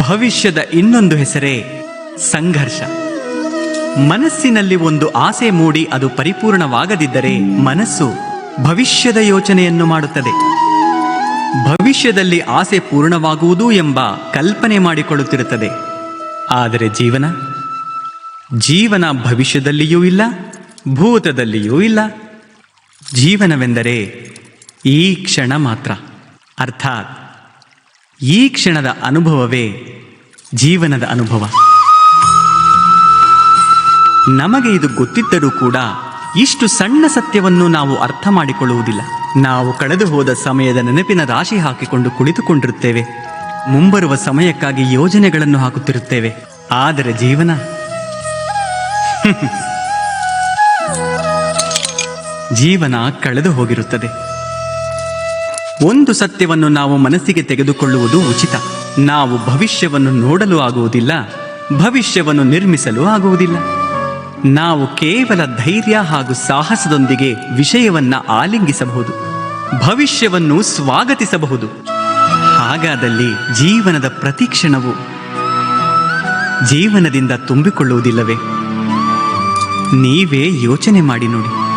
ಭವಿಷ್ಯದ ಇನ್ನೊಂದು ಹೆಸರೇ ಸಂಘರ್ಷ. ಮನಸ್ಸಿನಲ್ಲಿ ಒಂದು ಆಸೆ ಮೂಡಿ ಅದು ಪರಿಪೂರ್ಣವಾಗದಿದ್ದರೆ ಮನಸ್ಸು ಭವಿಷ್ಯದ ಯೋಚನೆಯನ್ನು ಮಾಡುತ್ತದೆ. ಭವಿಷ್ಯದಲ್ಲಿ ಆಸೆ ಪೂರ್ಣವಾಗುವುದು ಎಂಬ ಕಲ್ಪನೆ ಮಾಡಿಕೊಳ್ಳುತ್ತಿರುತ್ತದೆ. ಆದರೆ ಜೀವನ? ಜೀವನ ಭವಿಷ್ಯದಲ್ಲಿಯೂ ಇಲ್ಲ, ಭೂತದಲ್ಲಿಯೂ ಇಲ್ಲ. ಜೀವನವೆಂದರೆ ಈ ಕ್ಷಣ ಮಾತ್ರ. ಅರ್ಥಾತ್ ಈ ಕ್ಷಣದ ಅನುಭವವೇ ಜೀವನದ ಅನುಭವ. ನಮಗೆ ಇದು ಗೊತ್ತಿದ್ದರೂ ಕೂಡ ಇಷ್ಟು ಸಣ್ಣ ಸತ್ಯವನ್ನು ನಾವು ಅರ್ಥ ಮಾಡಿಕೊಳ್ಳುವುದಿಲ್ಲ. ನಾವು ಕಳೆದು ಹೋದ ಸಮಯದ ನೆನಪಿನ ರಾಶಿ ಹಾಕಿಕೊಂಡು ಕುಳಿತುಕೊಂಡಿರುತ್ತೇವೆ. ಮುಂಬರುವ ಸಮಯಕ್ಕಾಗಿ ಯೋಜನೆಗಳನ್ನು ಹಾಕುತ್ತಿರುತ್ತೇವೆ. ಆದರೆ ಜೀವನ? ಜೀವನ ಕಳೆದು ಹೋಗಿರುತ್ತದೆ. ಒಂದು ಸತ್ಯವನ್ನು ನಾವು ಮನಸ್ಸಿಗೆ ತೆಗೆದುಕೊಳ್ಳುವುದು ಉಚಿತ. ನಾವು ಭವಿಷ್ಯವನ್ನು ನೋಡಲು ಆಗುವುದಿಲ್ಲ, ಭವಿಷ್ಯವನ್ನು ನಿರ್ಮಿಸಲು ಆಗುವುದಿಲ್ಲ. ನಾವು ಕೇವಲ ಧೈರ್ಯ ಹಾಗೂ ಸಾಹಸದೊಂದಿಗೆ ವಿಷಯವನ್ನ ಆಲಿಂಗಿಸಬಹುದು, ಭವಿಷ್ಯವನ್ನು ಸ್ವಾಗತಿಸಬಹುದು. ಹಾಗಾದಲ್ಲಿ ಜೀವನದ ಪ್ರತಿ ಕ್ಷಣವು ಜೀವನದಿಂದ ತುಂಬಿಕೊಳ್ಳುವುದಿಲ್ಲವೇ? ನೀವೇ ಯೋಚನೆ ಮಾಡಿ ನೋಡಿ.